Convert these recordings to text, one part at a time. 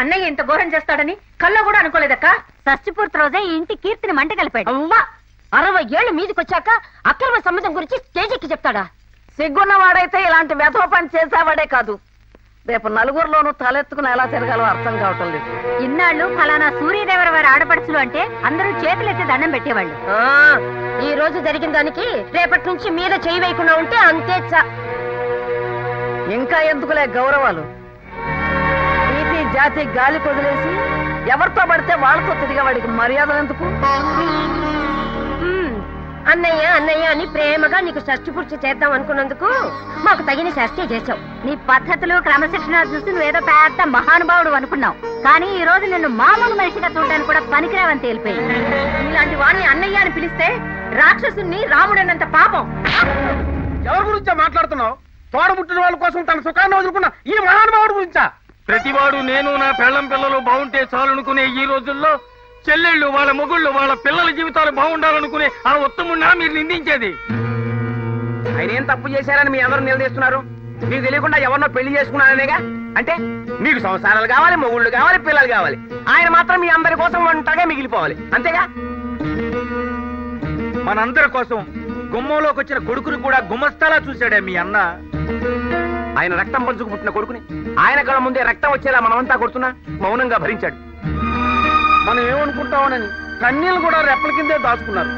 అన్నయ్య ఇంత ఘోరం చేస్తాడని కల్లో కూడా అనుకోలేదక్క. షష్టిపూర్తి రోజే ఈ ఇంటి కీర్తిని మంట కలిపాడు అవ్వా అరవై ఏళ్ళు మీదికొచ్చాక అక్రమ సంబంధం గురించి స్టేజెక్కి చెప్తాడా? సిగ్గున్నవాడైతే ఇలాంటి వెధవ పని చేసేవాడే కాదు. రేపు నలుగురిలోనూ తలెత్తుకుని ఎలా తిరగాలో అర్థం కావటం లేదు. ఇన్నాళ్ళు ఫలానా సూర్యదేవర వారి ఆడపడుచులు అంటే అందరూ చేతులెత్తి దండం పెట్టేవాళ్ళు. ఆ, ఈ రోజు జరిగిన దానికి రేపటి నుంచి మీద చేయి వేయకుండా ఉంటే అంతే చ ఇంకా ఎందుకులే గౌరవాలు? జాతి గాలి కొదిలేసి ఎవరితో పడితే వాళ్ళతో తిరిగే వాడికి మర్యాదలు ఎందుకు? అన్నయ్య అన్నయ్య అని ప్రేమగా నీకు షష్టి పూర్తి చేద్దాం అనుకున్నందుకు మాకు తగిన షష్టి చేసావు నీ పద్ధతులు క్రమశిక్షణ చూసి నువ్వేదో పెద్ద మహానుభావుడు అనుకున్నావు. కానీ ఈ రోజు నిన్ను మామూలు మనిషిగా చూడడానికి కూడా పనికిరావని తేలిపోయింది. ఇలాంటి వాడిని అన్నయ్య అని పిలిస్తే రాక్షసుని రాముడన్నంత పాపం. ఎవరి గురించా మాట్లాడుతున్నావు? తోడబుట్టిన వాళ్ళ కోసం తన సుఖాన్ని వదులుకున్న ఈ మహానుభావుడి గురించా? ప్రతివాడు నేను నా పెళ్ళం పిల్లలు బాగుంటే చాలనుకునే ఈ రోజుల్లో చెల్లెళ్ళు వాళ్ళ మొగుళ్ళు వాళ్ళ పిల్లల జీవితాలు బాగుండాలనుకునే ఆ ఉత్తమున్నా మీరు నిందించేది. ఆయన ఏం తప్పు చేశారని మీ అందరూ నిలదీస్తున్నారు? మీకు తెలియకుండా ఎవరినో పెళ్ళి చేసుకున్నారనేగా? అంటే మీకు సంసారాలు కావాలి మొగుళ్ళు కావాలి పిల్లలు కావాలి. ఆయన మాత్రం మీ అందరి కోసం ఒంటరిగా మిగిలిపోవాలి. అంతేగా? మనందరి కోసం గుమ్మంలోకి వచ్చిన కొడుకుని కూడా గుమస్తాలా చూశాడే మీ అన్న. ఆయన రక్తం పంచుకు పుట్టిన కొడుకుని. ఆయన కళ్ళ ముందే రక్తం వచ్చేలా మనమంతా కొడుతున్నా మౌనంగా భరించాడు. మనం ఏమనుకుంటామోనని కన్నీళ్ళు కూడా రెప్పల కిందే దాచుకున్నారు.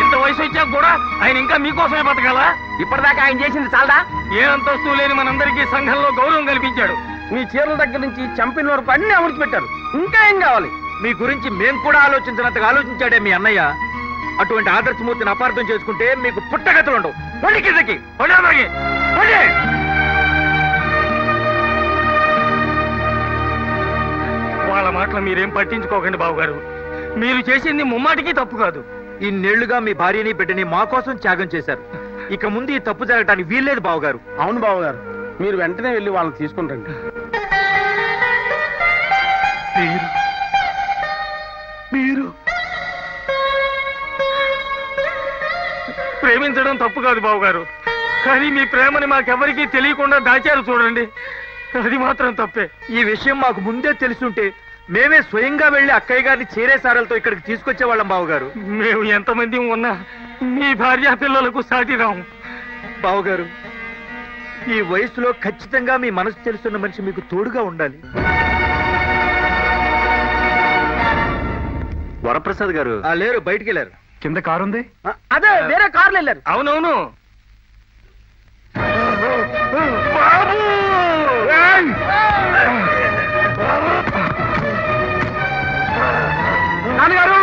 ఇంత వయసు వచ్చాక కూడా ఆయన ఇంకా మీకోసమే బతకాలా? ఇప్పటిదాకా ఆయన చేసింది చాలదా? ఏ అంతస్తు లేని మనందరికీ సంఘంలో గౌరవం కల్పించాడు. మీ చీరల దగ్గర నుంచి చంపిన వరకు అన్ని అమర్చి పెట్టారు ఇంకా ఏం కావాలి? మీ గురించి మేం కూడా ఆలోచించినంతగా ఆలోచించాడే మీ అన్నయ్య. అటువంటి ఆదర్శమూర్తిని అపార్థం చేసుకుంటే మీకు పుట్టగతులు ఉండవు పండి కిందకి పండి వాళ్ళ మాటలు మీరేం పట్టించుకోకండి బాబుగారు మీరు చేసింది ముమ్మాటికి తప్పు కాదు. ఇన్నేళ్ళుగా మీ భార్యని బిడ్డని మా కోసం త్యాగం చేశారు. ఇక ముందు ఈ తప్పు జరగటానికి వీల్లేదు బావగారు. అవును బాబు గారు మీరు వెంటనే వెళ్ళి వాళ్ళని తీసుకుంటండి మీరు ప్రేమించడం తప్పు కాదు బావగారు. కానీ మీ ప్రేమని మాకెవరికీ తెలియకుండా దాచారు చూడండి. అది మాత్రం తప్పే. ఈ విషయం మాకు ముందే తెలుసుంటే మేమే స్వయంగా వెళ్ళి అక్కయ్య గారిని చేరే సారలతో ఇక్కడికి తీసుకొచ్చే వాళ్ళం బావగారు. మేము ఎంతమంది ఉన్నా మీ భార్య పిల్లలకు సాటి రాము బావగారు ఈ వయసులో ఖచ్చితంగా మీ మనసు తెలుసున్న మనిషి మీకు తోడుగా ఉండాలి. వరప్రసాద్ గారు. ఆ లేరు బయటికి వెళ్ళారు. కింద కారు ఉంది? అదే వేరే కార్లు వెళ్ళారు అవునవును. నాన్నగారు!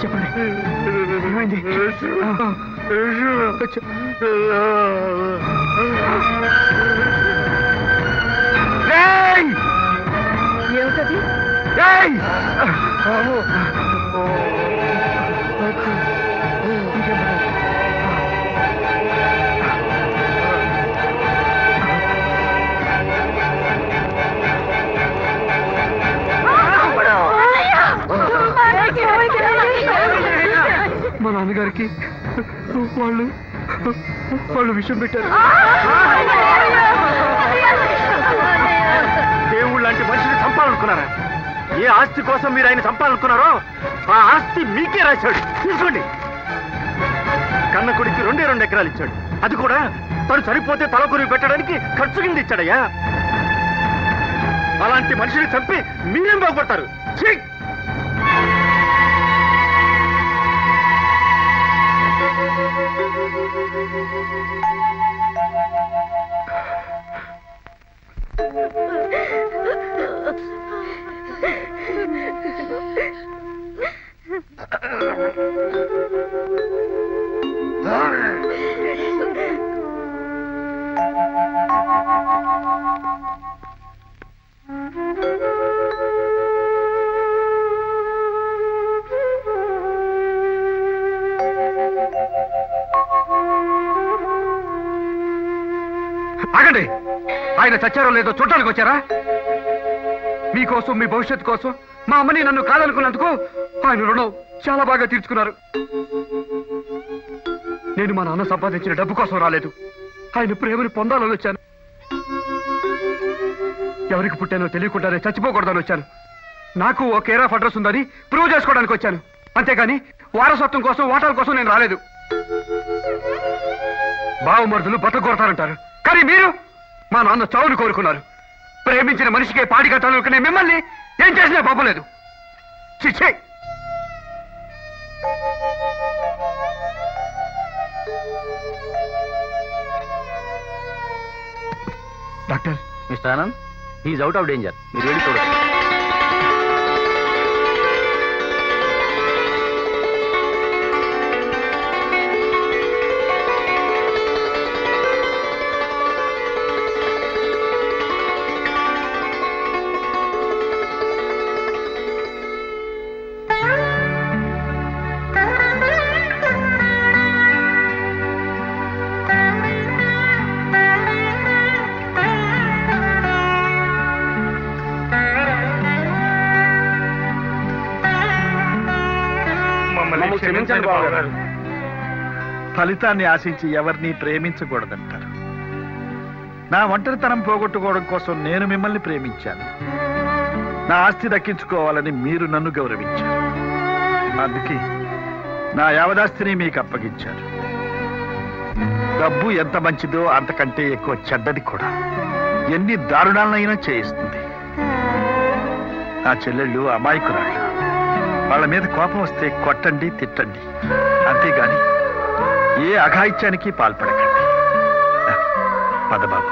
చెప్పండి. ఏమైంది? ఏమిటది? మా నాన్నగారికి వాళ్ళు వాళ్ళు విషయం పెట్టారు. దేవుడు లాంటి మనిషిని చంపాలనుకున్నారా? ఏ ఆస్తి కోసం మీరు ఆయన చంపాలనుకున్నారో ఆ ఆస్తి మీకే రాశాడు. తీసుకోండి కన్న కొడుకు రెండే రెండు ఎకరాలు ఇచ్చాడు. అది కూడా తను చనిపోతే తలకొరి పెట్టడానికి ఖర్చు కింద ఇచ్చాడయ్యా. అలాంటి మనిషిని చంపి మీరేం బాగుపడతారు? ఆయన చచ్చారో లేదో చూడటానికి వచ్చారా? మీకోసం మీ భవిష్యత్తు కోసం మా అమ్మని నన్ను కాదనుకున్నందుకు ఆయన రుణం చాలా బాగా తీర్చుకున్నారు. నేను మా నాన్న సంపాదించిన డబ్బు కోసం రాలేదు. ఆయన ప్రేమని పొందాలని వచ్చాను. ఎవరికి పుట్టానో తెలియకుండానే చచ్చిపోకూడదని వచ్చాను. నాకు ఓ కేర్ ఆఫ్ అడ్రస్ ఉందని ప్రూవ్ చేసుకోవడానికి వచ్చాను. అంతేగాని వారసత్వం కోసం వాటాల కోసం నేను రాలేదు. బావమరుదులు బతకూడతారంటారు కానీ మీరు? మా నాన్న చావును కోరుకున్నారు. ప్రేమించిన మనిషికే పాడి కట్టాలనుకునే మిమ్మల్ని ఏం చేసినా పాపలేదు చిచ్చే! Doctor. Mister Anand he is out of danger. మీరు వెళ్ళి చూడండి. మమ్మల్ని ఫలితాన్ని ఆశించి ఎవరిని ప్రేమించకూడదంటారు. నా ఒంటరితనం పోగొట్టుకోవడం కోసం నేను మిమ్మల్ని ప్రేమించాను. నా ఆస్తి దక్కించుకోవాలని మీరు నన్ను గౌరవించారు. అందుకే నా యావదాస్తిని మీకు అప్పగించారు డబ్బు ఎంత మంచిదో అంతకంటే ఎక్కువ చెడ్డది కూడా. ఎన్ని దారుణాలనైనా చేయిస్తుంది. నా చెల్లెళ్ళు అమాయకురాళ్ళు వాళ్ళ మీద కోపం వస్తే కొట్టండి తిట్టండి. అంతేగాని ఏ అఘాయిత్యానికి పాల్పడకండి. పదబాబు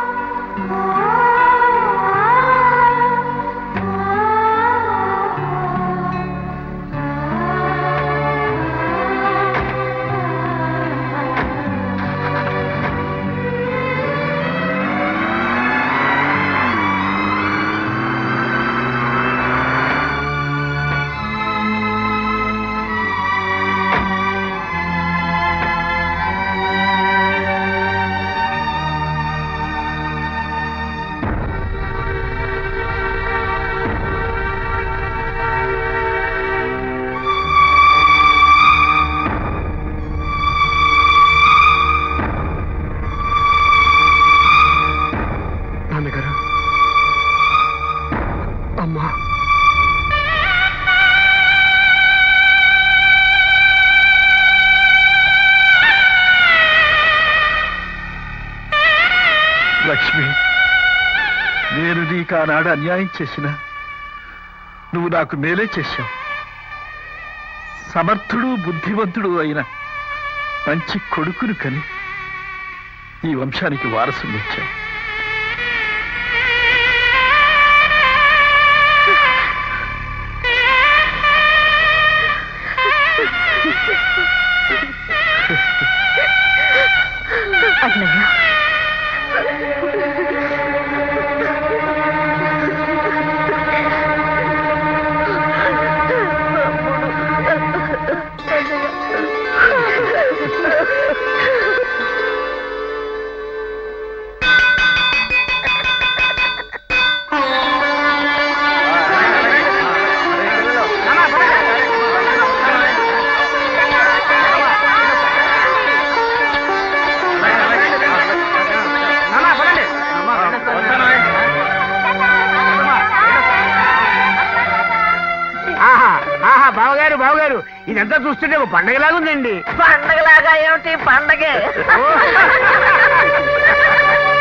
నీకు ఆనాడు అన్యాయం చేసినా నువ్వు నాకు మేలే చేశావు. సమర్థుడు బుద్ధివంతుడు అయిన మంచి కొడుకును కని ఈ వంశానికి వారసుని ఇదంతా చూస్తుంటే ఓ పండగలాగుందండి. పండగలాగా ఏమిటి? పండగే.